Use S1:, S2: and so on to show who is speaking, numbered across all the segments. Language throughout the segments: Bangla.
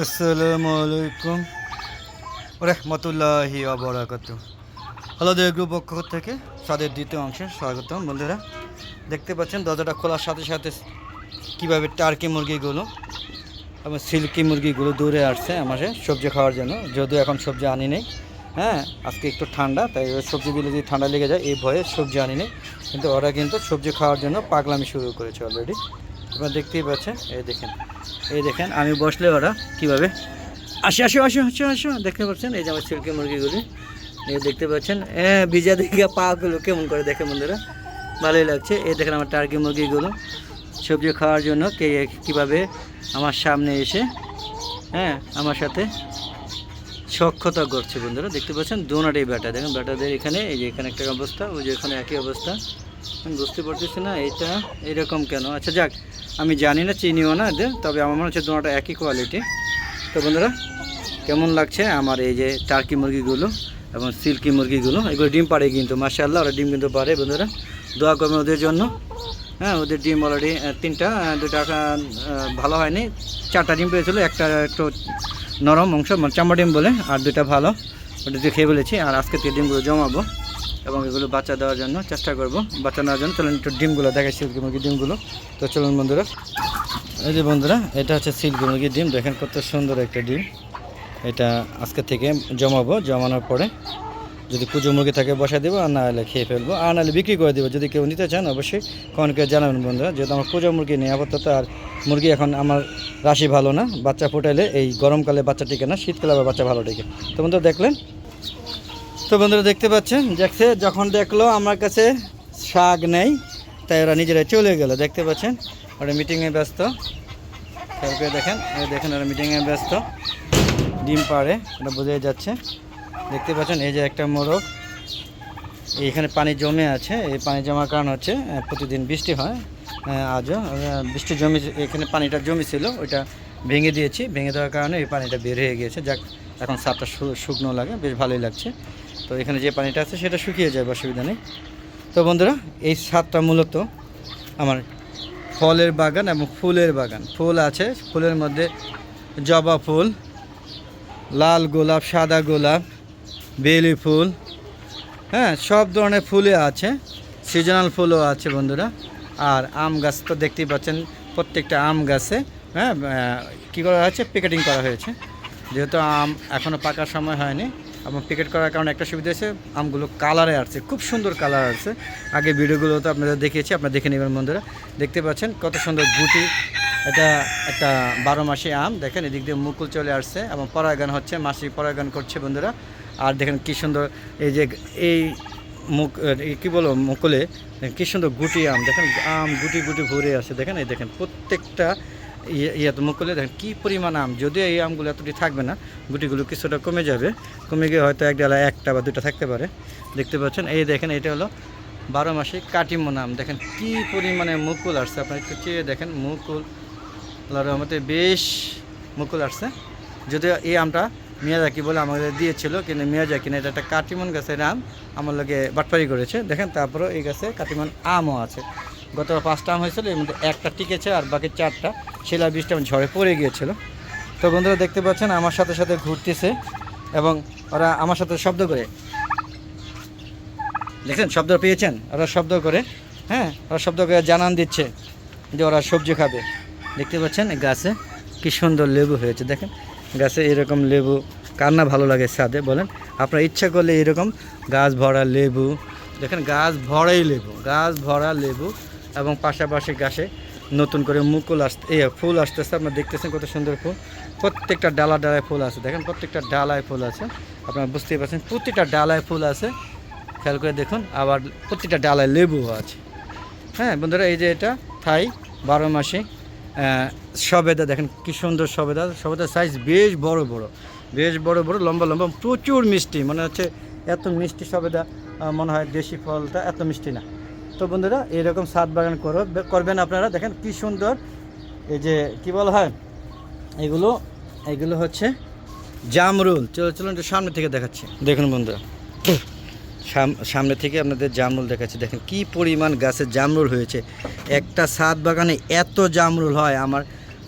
S1: আসসালামু আলাইকুম। রহমতুল্লাহি আবরাকাত হ্যালো দেয় গ্রুপ পক্ষ থেকে স্বাদের দ্বিতীয় অংশে স্বাগতম বন্ধুরা। দেখতে পাচ্ছেন দরজাটা খোলার সাথে সাথে কীভাবে টার্কি মুরগিগুলো এবং সিল্কি মুরগিগুলো দূরে আসছে আমাদের সবজি খাওয়ার জন্য। যদিও এখন সবজি আনি নেই। হ্যাঁ আজকে একটু ঠান্ডা, তাই ওই সবজি দিলে যদি ঠান্ডা লেগে যায়, এই ভয়ে সবজি আনি নেই। কিন্তু ওরা কিন্তু সবজি খাওয়ার জন্য পাগলামি শুরু করেছে অলরেডি আপনারা দেখতেই পাচ্ছেন, এই দেখেন এই দেখেন, আমি বসলে ওরা কীভাবে, আসে, আসো আসো আসো আসো, দেখতে পাচ্ছেন, এই যে আমার সিল্কি মুরগিগুলি, এই দেখতে পাচ্ছেন হ্যাঁ ভিজা দিকে পাগুলো কেমন করে দেখে বন্ধুরা, ভালোই লাগছে, এই দেখেন আমার টার্কি মুরগিগুলো, সবজি খাওয়ার জন্য কে, কীভাবে আমার সামনে এসে হ্যাঁ আমার সাথে সক্ষতা করছে বন্ধুরা, দেখতে পাচ্ছেন, দোনাটাই ব্যাটা, দেখেন, ব্যাটাদের এখানে, এই যে এখানে একটা অবস্থা, ওই যে এখানে একই অবস্থা, বুঝতে পারতেছি না, এটা এরকম কেন? আচ্ছা যাক আমি জানি না, চিনিও না এদের, তবে আমার মনে হচ্ছে দোনাটা একই কোয়ালিটি তো বন্ধুরা, কেমন লাগছে আমার এই যে টার্কি মুরগিগুলো এবং সিল্কি মুরগিগুলো? এগুলো ডিম পাড়ে কিন্তু মার্শাল্লাহ ওরা ডিম কিন্তু পারে বন্ধুরা। দোয়া করবেন ওদের জন্য। হ্যাঁ ওদের ডিম অলরেডি তিনটা দুটা ভালো হয়নি। চারটা ডিম পেয়েছিলো, একটা একটু নরম অংশ মানে চামড়া ডিম বলে, আর দুটা ভালো। ওটা দিয়ে খেয়ে ফেলেছি, আর আজকে থেকে ডিমগুলো জমাবো। এবং এগুলো বাচ্চা দেওয়ার জন্য চেষ্টা করব। বাচ্চা নেওয়ার জন্য। চলুন একটু ডিমগুলো দেখাই, সিল্কি মুরগির ডিমগুলো। তো চলুন বন্ধুরা, এই যে বন্ধুরা, এটা হচ্ছে সিল্কি মুরগির ডিম। দেখেন কত সুন্দর একটা ডিম। এটা আজকে থেকে জমাবো। জমানোর পরে যদি কুজো মুরগি থাকে বসা দেবো, আর না হলে খেয়ে ফেলব। আর নাহলে বিক্রি করে দেবো। যদি কেউ নিতে চান, অবশ্যই কমেন্টকে জানাবেন বন্ধুরা। যেহেতু আমার কুজো মুরগি নেই, আপাতত আর মুরগি এখন আমার রাশি ভালো না। বাচ্চা ফুটাইলে এই গরমকালে বাচ্চা টিকে না, শীতকালে আবার বাচ্চা ভালো টিকে। তো বন্ধুরা, দেখলেন? তো বন্ধুরা দেখতে পাচ্ছেন দেখছে যখন দেখল আমার কাছে শাক নেই, তাই ওরা নিজেরাই চলে গেল, দেখতে পাচ্ছেন? ওরা মিটিংয়ে ব্যস্ত। করে দেখেন দেখেন ওরা মিটিংয়ে ব্যস্ত। ডিম পাড়ে এটা বোঝাই যাচ্ছে। দেখতে পাচ্ছেন, এই যে একটা মোরগ। এইখানে পানি জমে আছে, এই পানি জমার কারণ হচ্ছে প্রতিদিন বৃষ্টি হয় আজও। বৃষ্টি জমি, এখানে পানিটা জমি ছিল ওইটা ভেঙে দিয়েছি। ভেঙে দেওয়ার কারণে এই পানিটা বের হয়ে গিয়েছে। যাক, এখন সাপটা শুকনো লাগে, বেশ ভালোই লাগছে। তো এখানে যে পানিটা আছে সেটা শুকিয়ে যাবে, অসুবিধা নেই। তো বন্ধুরা, এই সাতটা মূলত আমার ফলের বাগান এবং ফুলের বাগান। ফুল আছে, ফুলের মধ্যে জবা ফুল, লাল গোলাপ, সাদা গোলাপ, বেলি ফুল হ্যাঁ সব ধরনের ফুলে আছে, সিজনাল ফুলও আছে বন্ধুরা। আর আম গাছ তো দেখতেই পাচ্ছেন, প্রত্যেকটা আম গাছে হ্যাঁ কী করা হয়েছে প্যাকেটিং করা হয়েছে। যেহেতু আম এখনও পাকার সময় হয়নি এবং প্যাকেট করার কারণে একটা সুবিধা হয়েছে, আমগুলো কালারে আসছে, খুব সুন্দর কালার আসছে। আগে ভিডিওগুলো তো আপনাদের দেখিয়েছি, আপনারা দেখে নেবেন বন্ধুরা। দেখতে পাচ্ছেন কত সুন্দর গুটি, এটা একটা বারো মাসি আম, দেখেন এদিক দিয়ে মুকুল চলে আসছে এবং পরাগান হচ্ছে, মাসি পরাগান করছে বন্ধুরা। আর দেখেন কী সুন্দর এই যে এই মুখ কী বলো মুকুলে কি সুন্দর গুটি আম, দেখেন আম গুটি গুটি ভরে আছে দেখেন এই দেখেন প্রত্যেকটা ইয়ে ইয়ে মুকুলে দেখেন, কী পরিমাণ আম? যদিও এই আমগুলো এতটি থাকবে না, গুটিগুলো কিছুটা কমে যাবে। কমে গিয়ে হয়তো এক ডালা একটা বা দুটা থাকতে পারে। দেখতে পাচ্ছেন, এই দেখেন, এটা হলো বারো মাসে কাটিমন আম দেখেন, কি পরিমাণে মুকুল আসছে, আপনার একটু চেয়ে দেখেন মুকুল আল্লাহর রহমতে বেশ মুকুল আসছে। যদিও এই আমটা মিয়াজাকি বলে আমাদের দিয়েছিল, কিন্তু মিয়াজাকি না এটা একটা কাটিমন গাছের আম, আমার লগে বাটপারি করেছে। দেখেন, তারপরেও এই গাছে কাটিমন আমও আছে। গত পাঁচটা আম হয়েছিল, এর মধ্যে একটা টিকেছে আর বাকি চারটা। শিলা বীজটা ঝড়ে পড়ে গিয়েছিল। তো বন্ধুরা দেখতে পাচ্ছেন, আমার সাথে সাথে ঘুরতেছে এবং ওরা আমার সাথে শব্দ করে। দেখছেন, শব্দ পেয়েছেন? ওরা শব্দ করে হ্যাঁ? ওরা শব্দ করে জানান দিচ্ছে যে ওরা সবজি খাবে। দেখতে পাচ্ছেন, গাছে কি সুন্দর লেবু হয়েছে। দেখেন, গাছে এরকম লেবু, কার না ভালো লাগে স্বাদে, বলেন। আপনার ইচ্ছা করলে এরকম গাছ ভরা লেবু, দেখেন, গাছ ভরাই লেবু, গাছ ভরা লেবু। এবং পাশাপাশি গাছে নতুন করে মুকুল আসতে এ ফুল আসতেছে, আপনারা দেখতেছেন কত সুন্দর ফুল। প্রত্যেকটা ডালা ডালায় ফুল আছে, দেখেন প্রত্যেকটা ডালায় ফুল আছে। আপনারা বুঝতেই পারছেন, প্রতিটা ডালায় ফুল আছে। খেয়াল করে দেখুন, আবার প্রতিটা ডালায় লেবুও আছে। হ্যাঁ বন্ধুরা, এই যে এটা থাই, বারো মাসে সবেদা, দেখেন কী সুন্দর সবেদা। সবেদার সাইজ বেশ বড় বড়। বেশ বড় বড়, লম্বা লম্বা, প্রচুর মিষ্টি। মনে হচ্ছে এত মিষ্টি সবেদা মনে হয় দেশি ফলটা এত মিষ্টি না। তো বন্ধুরা এরকম সাত বাগান করবেন আপনারা। দেখেন কি সুন্দর। এই যে, কি বলা হয়? এগুলো এগুলো হচ্ছে জামরুল। চলো চলুন সামনে থেকে দেখাচ্ছি। দেখুন বন্ধুরা, সাম- সামনে থেকে আপনাদের জামরুল দেখাচ্ছি। দেখেন কি পরিমাণ গাছে জামরুল হয়েছে। একটা সাত বাগানে এত জামরুল হয়, আমার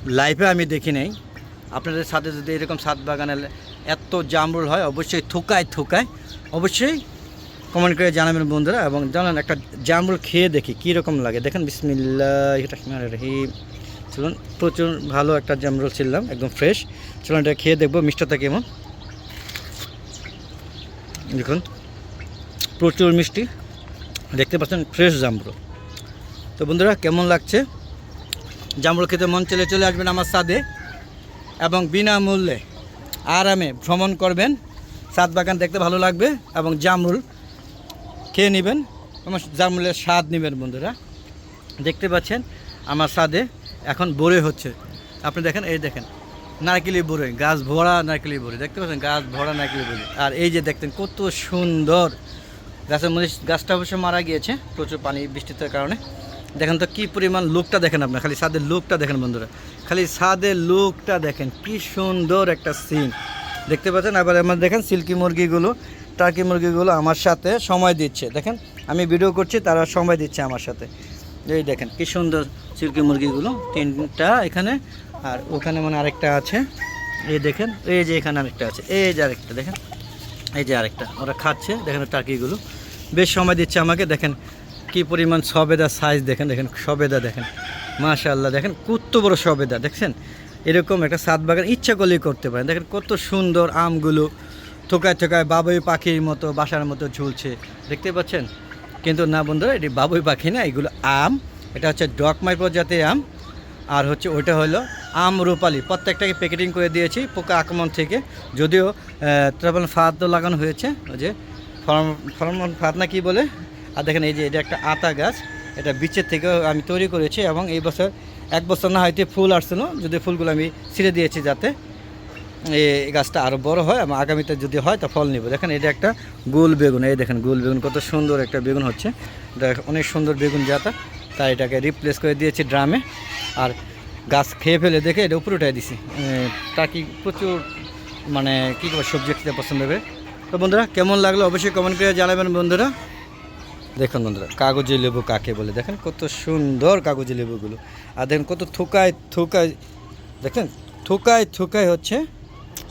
S1: লাইফে আমি দেখি নাই। আপনাদের সাথে যদি এরকম সাত বাগানে এত জামরুল হয়, অবশ্যই থোকায় থোকায়, অবশ্যই কমেন্ট করে জানাবেন বন্ধুরা এবং জানান একটা জামরুল খেয়ে দেখি কী রকম লাগে। দেখেন বিসমিল্লাহ রহিম। চলুন, প্রচুর ভালো একটা জামরুল ছিলাম, একদম ফ্রেশ চলুন এটা খেয়ে দেখব মিষ্টতা কেমন। দেখুন, প্রচুর মিষ্টি। দেখতে পাচ্ছেন ফ্রেশ জামরুল। তো বন্ধুরা, কেমন লাগছে? জামরুল খেতে মন চলে চলে আসবেন আমার সাদে এবং বিনামূল্যে আরামে ভ্রমণ করবেন। সাত বাগান দেখতে ভালো লাগবে এবং জামরুল খেয়ে নেবেন। এবং জামরুলের স্বাদ নেবেন বন্ধুরা। দেখতে পাচ্ছেন, আমার স্বাদে এখন বড়ে হচ্ছে। আপনি দেখেন, এই দেখেন নারকেলি বড়ে গাছ ভরা নারকেলি বড়ে দেখতে পাচ্ছেন, গাছ ভরা নারকেলি বড়ে আর এই যে দেখতেন, কত সুন্দর। গাছের মধ্যে গাছটা অবশ্য মারা গিয়েছে, প্রচুর পানি বৃষ্টির কারণে। দেখেন তো কী পরিমাণ লুকটা দেখেন আপনার, খালি সাদের লুকটা দেখেন বন্ধুরা। খালি সাদের লুকটা দেখেন, কি সুন্দর একটা সিন দেখতে পাচ্ছেন, আবার আমার দেখেন, সিল্কি মুরগিগুলো টার্কি মুরগিগুলো আমার সাথে সময় দিচ্ছে। দেখেন, আমি ভিডিও করছি, তারা সময় দিচ্ছে আমার সাথে। এই দেখেন, কি সুন্দর সিল্কি মুরগিগুলো, তিনটা এখানে, আর ওখানে মানে আরেকটা আছে। এই দেখেন, এই যে এখানে আরেকটা আছে, এই যে আরেকটা, দেখেন। এই যে আরেকটা, ওরা খাচ্ছে, দেখেন টার্কিগুলো। বেশ সময় দিচ্ছে আমাকে, দেখেন কি পরিমাণ সবেদা সাইজ দেখেন দেখেন, সবেদা, দেখেন। মাশাআল্লাহ, দেখেন, কত বড় সবেদা, দেখছেন? এরকম একটা সাত বাগান, ইচ্ছা করলেই করতে পারেন। দেখেন কত সুন্দর আমগুলো থোকায় থোকায় বাবুই পাখির মতো, বাসার মতো ঝুলছে। দেখতে পাচ্ছেন? কিন্তু না বন্ধুরা, এটি বাবুই পাখি না, এগুলো আম। এটা হচ্ছে ডকমাই প্রজাতির আম। আর হচ্ছে ওইটা হলো আম রূপালি। প্রত্যেকটাকে প্যাকেটিং করে দিয়েছি পোকা আক্রমণ থেকে। যদিও ট্রাভেল ফাঁদ লাগানো হয়েছে, ওই যে ফরম, ফরমন ফাঁদ না কি বলে? আর দেখেন এই যে, এটা একটা আতা গাছ। এটা বিচের থেকে আমি তৈরি করেছি এবং এই বছর, এক বছর না হয়তো ফুল আসছিল যদি ফুলগুলো আমি ছিঁড়ে দিয়েছি যাতে এই গাছটা আরও বড় হয় এবং আগামীতে যদি হয় তা ফল নিব। দেখেন, এটা একটা গোল বেগুন, এই দেখেন গোল বেগুন, কত সুন্দর একটা বেগুন হচ্ছে। দেখ, অনেক সুন্দর বেগুন জাতা। তাই এটাকে রিপ্লেস করে দিয়েছি ড্রামে। আর গাছ খেয়ে ফেলে দেখে এটা উপরে উঠাই দিছি। টাকি প্রচুর মানে কী করে সবজি খেতে পছন্দ করে। তো বন্ধুরা, কেমন লাগল অবশ্যই কমেন্ট করে জানাবেন বন্ধুরা। দেখুন বন্ধুরা, কাগজি লেবু কাকে বলে? দেখেন কত সুন্দর কাগজি লেবুগুলো। আর দেখেন কত থোকায় থোকায়, দেখেন, থোকায় থুকায় হচ্ছে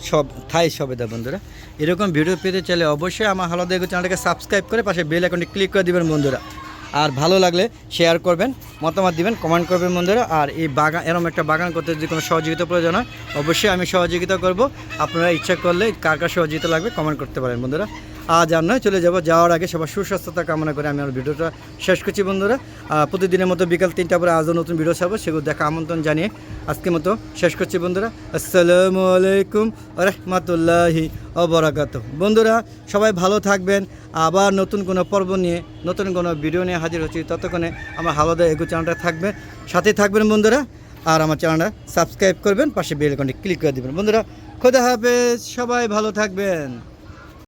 S1: সব থাই সবেদা বন্ধুরা। এরকম ভিডিও পেতে চাইলে অবশ্যই আমার হালো দেখো চ্যানেলটাকে সাবস্ক্রাইব করে পাশে বেল আইকনটি ক্লিক করে দেবেন বন্ধুরা। আর ভালো লাগলে শেয়ার করবেন, মতামত দিবেন কমেন্ট করবেন বন্ধুরা। আর এই বাগান, এরম একটা বাগান করতে যদি কোনো সহযোগিতা প্রয়োজন হয়, অবশ্যই আমি সহযোগিতা করব। আপনারা ইচ্ছা করলে কার কার সহযোগিতা লাগবে কমেন্ট করতে পারেন বন্ধুরা। আজ আর নয়, চলে যাব যাওয়ার আগে সবার সুস্বাস্থ্যতা কামনা করে আমি আমার ভিডিওটা শেষ করছি বন্ধুরা। প্রতিদিনের মতো বিকাল তিনটা পরে আজও নতুন ভিডিও ছাড়বো, সেগুলো দেখা আমন্ত্রণ জানিয়ে আজকের মতো শেষ করছি বন্ধুরা। আসসালামু আলাইকুম রহমতুল্লাহি অবরাকাত বন্ধুরা, সবাই ভালো থাকবেন। আবার নতুন কোনো পর্ব নিয়ে, নতুন কোনো ভিডিও নিয়ে হাজির হচ্ছি ততক্ষণে আমার হালদা এগু চ্যানেলটা থাকবে। সাথে থাকবেন বন্ধুরা, আর আমার চ্যানেলটা সাবস্ক্রাইব করবেন, পাশে বেল আইকনটি ক্লিক করে দেবেন। বন্ধুরা, খোদা হাফেজ, সবাই ভালো থাকবেন।